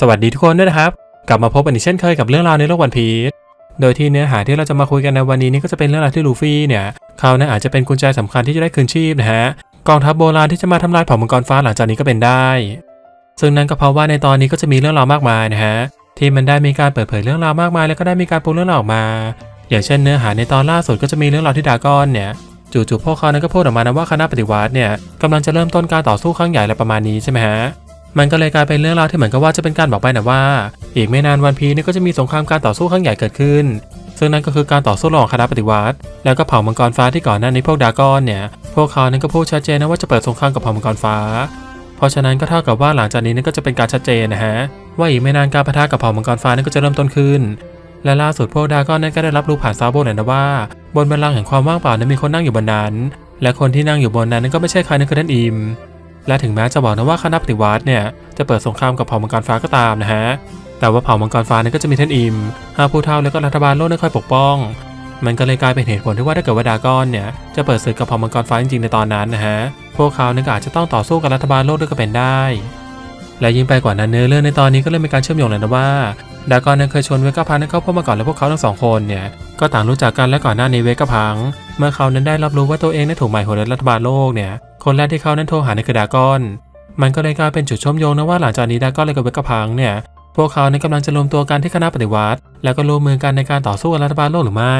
สวัสดีทุกคนด้วยนะครับ กลับมาพบกันอีกเช่นเคยกับเรื่องราวในโลกวันพีชโดยที่เนื้อหาที่เราจะมาคุยกันในวันนี้นี่ก็จะเป็นเรื่องราวที่ลูฟี่เนี่ยเขาเนี่ยอาจจะเป็นกุญแจสำคัญที่จะได้คืนชีพนะฮะกองทัพโบราณที่จะมาทำลายเผ่ามังกรฟ้าหลังจากนี้ก็เป็นได้ ซึ่งนั่นก็เพราะว่าในตอนนี้ก็จะมีเรื่องราวมากมายนะฮะที่มันได้มีการเปิดเผยเรื่องราวมากมาย แล้วก็ได้มีการปูเรื่องราวออกมา อย่างเช่นเนื้อหาในตอนล่าสุดก็จะมีเรื่องราวที่ดากอนเนี่ยจู่ๆพวกเขานั้นก็พูดออกมานะว่าคณะปฏิวัติเนี่ยกำลังจะเริ่มต้นการต่อสู้ครั้งใหญ่อะไรประมาณนี้ใช่ไหมฮะ มันก็เลยกลายเป็นเรื่องราวที่เหมือนกับว่าจะเป็นการบอกไปนะว่า อีกไม่นานวันพีนี่ก็จะมีสงครามการต่อสู้ครั้งใหญ่เกิดขึ้น ซึ่งนั่นก็คือการต่อสู้ระหว่างคณะปฏิวัติ แล้วก็เผ่ามังกรฟ้าที่ก่อนหน้านี้พวกดากอนเนี่ย พวกเขานั้นก็พูดชัดเจนนะว่าจะเปิดสงครามกับเผ่ามังกรฟ้า เพราะฉะนั้นก็เท่ากับว่าหลังจากนี้นั่นก็จะเป็นการชัดเจนนะฮะว่าอีกไม่นานการปะทะกับเผ่ามังกรฟ้านั้นก็จะเริ่มต้นขึ้น และล่าสุดพวกดากอนนั้นก็ได้รับรู้ผ่านซาโบเลยนะว่า บนบัลลังก์แห่งความว่างเปล่านั้นมีคนนั่งอยู่บนนั้น และคนที่นั่งอยู่บนนั้นก็ไม่ใช่ใครนั่นคือท่านอิม และถึงแม้จะบอกนะว่าคณะปฏิวัติเนี่ยจะเปิดสงครามกับเผ่ามังกรฟ้าก็ตามนะฮะ แต่ว่าเผ่ามังกรฟ้านั้นก็จะมีท่านอิมฮาผู้เท่าแล้วก็รัฐบาลโลกนั้นคอยปกป้อง มันก็เลยกลายเป็นเหตุผลที่ว่าถ้าเกิดว่าดรากอนเนี่ยจะเปิดศึกกับเผ่ามังกรฟ้าจริงๆในตอนนั้นนะฮะ พวกเขาเนี่ยอาจจะต้องต่อสู้กับรัฐบาลโลกด้วยก็เป็นได้ และยิ่งไปกว่านั้นเนื้อเรื่องในตอนนี้ก็เลยมีการเชื่อมโยงเลยนะว่าดากอนนั้นเคยชวนเวก้าพังนั้นเข้าพบมาก่อนและพวกเขาทั้งสองคนเนี่ยก็ต่างรู้จักกันและก่อนหน้านี้เวก้าพัง เมื่อเขานั้นได้รับรู้ว่าตัวเองนั้ถูกหมายหัวรัฐบาลโลกเนี่ย คนแรกที่เขานั้นโทรหานั่นคือดากอน มันก็เลยกลายเป็นจุดชมโยงนะว่าหลังจากนี้ดากอนและกับเวกพังเนี่ย พวกเขานั้นกำลังจะรวมตัวกันที่คณะปฏิวัติ แล้วก็ร่วมมือกันในการต่อสู้กับรัฐบาลโลกหรือไม่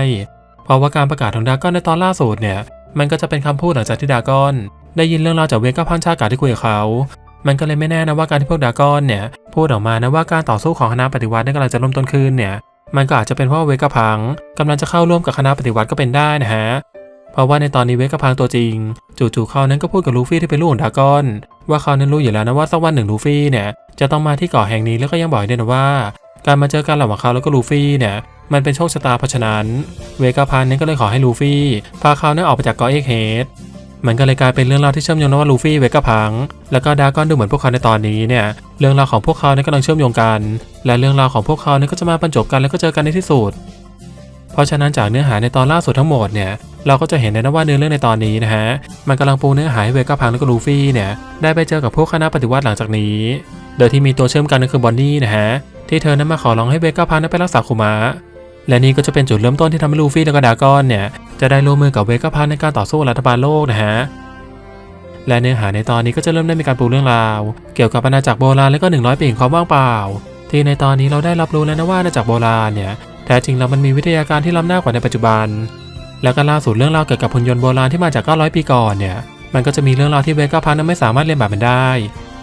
เพราะว่าการประกาศของดากอนในตอนล่าสุดเนี่ย มันก็จะเป็นคำพูดหลังจากที่ดากอน ได้ยินเรื่องราวจากเวกพังชาติกาที่คุยกับเขา มันก็เลยไม่แน่นะว่าการที่พวกดากอนเนี่ยพูดออกมานะว่าการต่อสู้ของคณะปฏิวัตินั้นกำลังจะเริ่มต้นขึ้นเนี่ยมันก็อาจจะเป็นเพราะเวกพังกำลังจะเข้าร่วมกับคณะปฏิวัติก็เป็นได้นะฮะ ราะว่าในตอนนี้เวกาพังตัวจริง จู่ๆเขานั้นก็พูดกับลูฟี่ที่เป็นลูกของดากอน ว่าเขานั้นรู้อยู่แล้วนะว่าสักวันหนึ่งลูฟี่เนี่ยจะต้องมาที่เกาะแห่งนี้แล้วก็ยังบอกด้วยนะว่า การมาเจอกันระหว่างเขาแล้วก็ลูฟี่เนี่ยมันเป็นโชคชะตาเพราะฉะนั้น เวกาพังนั้นก็เลยขอให้ลูฟี่พาเขานั้นออกไปจากเกาะเอกเฮดมันก็เลยกลายเป็นเรื่องราวที่เชื่อมโยงนะว่าลูฟี่เวก้าพัง แล้วก็ดากอนดูเหมือนพวกเขาในตอนนี้เนี่ยเรื่องราวของพวกเขาเนี่ยกำลังเชื่อมโยงกัน และเรื่องราวของพวกเขาเนี่ยก็จะมาบรรจบกันแล้วก็เจอกันในที่สุด ราะฉะนั้นจากเนื้อหาในตอนล่าสุดทั้งหมดเนี่ยเราก็จะเห็นได้นะว่าเนื้อเรื่องในตอนนี้นะฮะมันกำลังปูเนื้อหาให้เวก้าพังแล้วก็ลูฟี่เนี่ยได้ไปเจอกับพวกคณะปฏิวัติหลังจากนี้ โดยที่มีตัวเชื่อมกันก็คือบอนนี่นะฮะที่เธอนั้นมาขอร้องให้เวก้าพังนั้นไปรักษาคุมะและนี่ก็จะเป็นจุดเริ่มต้นที่ทำให้ลูฟี่แล้วก็ดากอนเนี่ยจะได้ร่วมมือกับเวก้าพังในการต่อสู้รัฐบาลโลกนะฮะและเนื้อหาในตอนนี้ก็จะเริ่มได้มีการปูเรื่องราว เกี่ยวกับอาณาจักรโบราณและก็ 100 ปีแห่งความว่างเปล่า ที่ในตอนนี้เราได้รับรู้แล้วนะว่าอาณาจักรโบราณเนี่ย แท้จริงแล้วมันมีวิทยาการที่ล้ำหน้ากว่าในปัจจุบัน แล้วก็ล่าสุดเรื่องราวเกี่ยวกับหุ่นยนต์โบราณที่มาจาก 900 ปีก่อนเนี่ย มันก็จะมีเรื่องราวที่เวก้าพันนั้นไม่สามารถเรียนแบบมันได้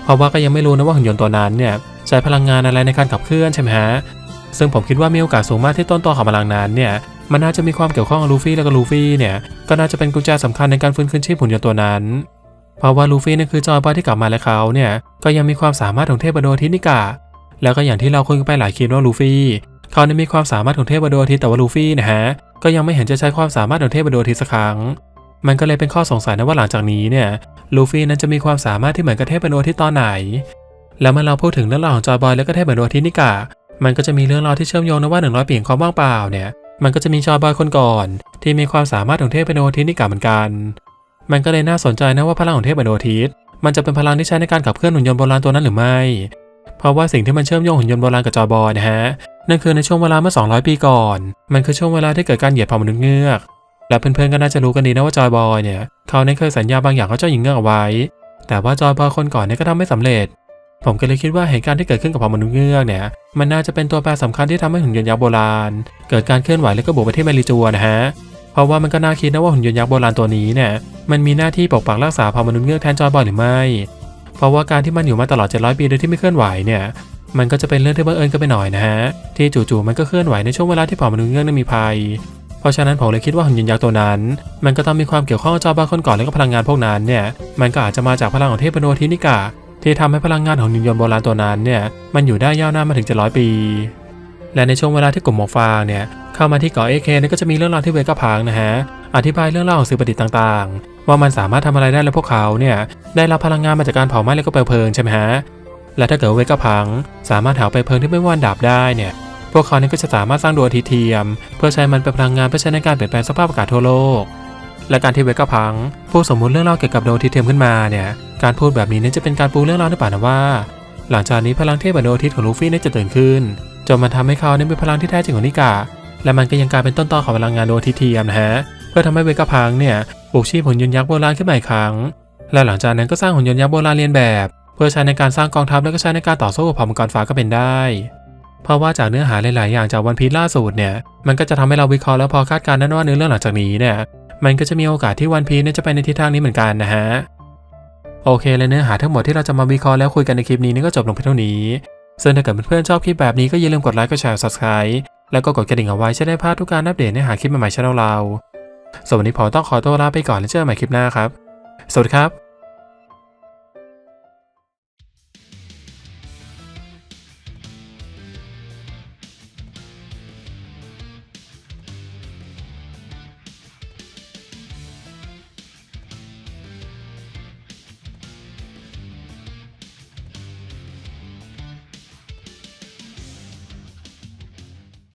เพราะว่าก็ยังไม่รู้นะว่าหุ่นยนต์ตัวนั้นเนี่ยใช้พลังงานอะไรในการขับเคลื่อนใช่ไหมฮะ ซึ่งผมคิดว่ามีโอกาสสูงมากที่ต้นตอของพลังนั้นเนี่ย มันน่าจะมีความเกี่ยวข้องกับลูฟี่แล้วก็ลูฟี่เนี่ย ก็น่าจะเป็นกุญแจสำคัญในการฟื้นคืนชีพหุ่นยนต์ตัวนั้น เพราะว่าลูฟี่นั่นคือจอยบอยที่กลับมาและเขาเนี่ย ก็ยังมีความสามารถของเทพบดทินิกาแล้วก็อย่างที่เราคุยกันไปหลายคลิปว่าลูฟี่ เขาเนี่ยมีความสามารถของเทพบดวงอาทิตย์แต่ว่าลูฟี่นะฮะก็ยังไม่เห็นจะใช้ความสามารถของเทพบดวงอาทิตย์สักครั้ง มันก็เลยเป็นข้อสงสัยนะว่าหลังจากนี้เนี่ยลูฟี่นั้นจะมีความสามารถที่เหมือนกับเทพบดวงอาทิตย์ตอนไหน แล้วเมื่อเราพูดถึงเรื่องราวของจอยบอยแล้วก็เทพบดวงอาทิตย์นิกามันก็จะมีเรื่องราวที่เชื่อมโยงนะว่า100ปีแห่งความว่างเปล่าเนี่ยมันก็จะมีจอยบอยคนก่อน ที่มีความสามารถของเทพบดวงอาทิตย์นิกาเหมือนกัน มันก็เลยน่าสนใจนะว่าพลังของเทพบดวงอาทิตย์มันจะเป็นพลังที่ใช้ในการขับเคลื่อนหุ่นยนต์โบราณตัวนั้นหรือไม่ เพราะว่าสิ่งที่มันเชื่อมโยงหุ่นยนต์โบราณกับจอยบอยนะฮะ นั่นคือในช่วงเวลาเมื่อ 200 ปีก่อน มันคือช่วงเวลาที่เกิดการเหยียดเผ่ามนุษย์เงือก และเพื่อนๆก็น่าจะรู้กันดีนะว่าจอยบอยเนี่ยเขาได้เคยสัญญาบางอย่างกับเจ้าหญิงเงือกเอาไว้ แต่ว่าจอยบอยคนก่อนเนี่ยก็ทำไม่สำเร็จ ผมก็เลยคิดว่าเหตุการณ์ที่เกิดขึ้นกับเผ่ามนุษย์เงือกเนี่ยมันน่าจะเป็นตัวแปรสำคัญที่ทำให้หุ่นยนต์ยักษ์โบราณ เกิดการเคลื่อนไหวแล้วก็บุกไปที่เมริจัวนะฮะเพราะว่ามันก็น่าคิดนะว่าหุ่นยนต์ยักษ์โบราณตัวนี้เนี่ยมันมีหน้าที่ปกปักรักษาเผ่ามนุษย์เงือกแทนจอยบอยหรือไม่ เพราะว่าการที่มันอยู่มาตลอด 700 ปีโดยที่ไม่เคลื่อนไหวเนี่ย มันก็จะเป็นเรื่องที่บังเอิญกันไปหน่อยนะฮะ ที่จู่ๆมันก็เคลื่อนไหวในช่วงเวลาที่เผ่ามนุษย์เงือกนั้นมีภัย เพราะฉะนั้นผมเลยคิดว่าหุ่นยนต์ยักษ์ตัวนั้น มันก็ต้องมีความเกี่ยวข้องกับจอบาคนก่อนแล้วก็พลังงานพวกนั้นเนี่ย มันก็อาจจะมาจากพลังของเทพโนทินิกาที่ทำให้พลังงานของหุ่นยนต์โบราณตัวนั้นเนี่ย มันอยู่ได้ยาวนานมาถึง700ปี และในช่วงเวลาที่กลุ่มหมวกฟางเนี่ยเข้ามาที่เกาะเอเคนี่ก็จะมีเรื่องราวที่เวก้าพังนะฮะ อธิบายเรื่องราวของสื่อประดิษฐ์ต่างๆ ว่ามันสามารถทำอะไรได้และพวกเขาเนี่ยได้รับพลังงานมาจากการเผาไหม้แล้วก็เปลวเพลิงใช่ไหมฮะ และถ้าเกิดเวก้าพัง สามารถหาไปเพลิงที่ไม่ว่านดับได้เนี่ยพวกเขาเนี่ยก็จะสามารถสร้างดวงอาทิตย์เทียม เพื่อใช้มันเป็นพลังงานเพื่อใช้ในการเปลี่ยนแปลงสภาพอากาศทั่วโลก และการที่เวก้าพังพูดสมมุติเรื่องเล่าเกี่ยวกับดวงอาทิตย์เทียมขึ้นมาเนี่ยการพูดแบบนี้เนี่ยจะเป็นการปูเรื่องเล่าหรือเปล่านะว่า หลังจากนี้พลังเทพบนดวงอาทิตย์ของลูฟี่เนี่ยจะตื่นขึ้นจนมันทำให้เขาเนี่ยมีพลังที่แท้จริงของนิกาและมันก็ยังกลายเป็นต้นตอของพลังงานดวงอาทิตย์เทียมนะฮะเพื่อทำให้เวกาพังเนี่ยปลุกชีพหุ่นยนต์ยักษ์โบราณขึ้นมาอีกครั้ง และหลังจากนั้นก็สร้างหุ่นยนต์ยักษ์โบราณเรียนแบบ เพื่อใช้ในการสร้างกองทัพและก็ใช้ในการต่อสู้กับเผ่ามังกรฟ้าก็เป็นได้ เพราะว่าจากเนื้อหาหลาย ๆ อย่างจากวันพีซล่าสุดเนี่ยมันก็จะทำให้เราวิเคราะห์แล้วพอคาดการณ์ได้ว่าเนื้อเรื่องหลังจากนี้เนี่ยมันก็จะมีโอกาสที่วันพีซจะไปในทิศทางนี้เหมือนกันนะฮะโอเคและเนื้อหาทั้งหมดที่เราจะมาวิเคราะห์แล้วคุยกันในคลิปนี้นี่ก็จบลงเพียงเท่านี้ซึ่งถ้าเกิดเพื่อนๆชอบคลิปแบบนี้ก็อย่าลืมกดไลค์กดแชร์ subscribe แล้วก็กดกระดิ่งเอาไว้จะได้พลาดทุกการอัปเดตเนื้อหาคลิปใหม่ๆช่องเราส่วนวันนี้ผมต้องขอตัวลาไปก่อนแล้วเจอกันใหม่คลิปหน้าครับ สวัสดีครับ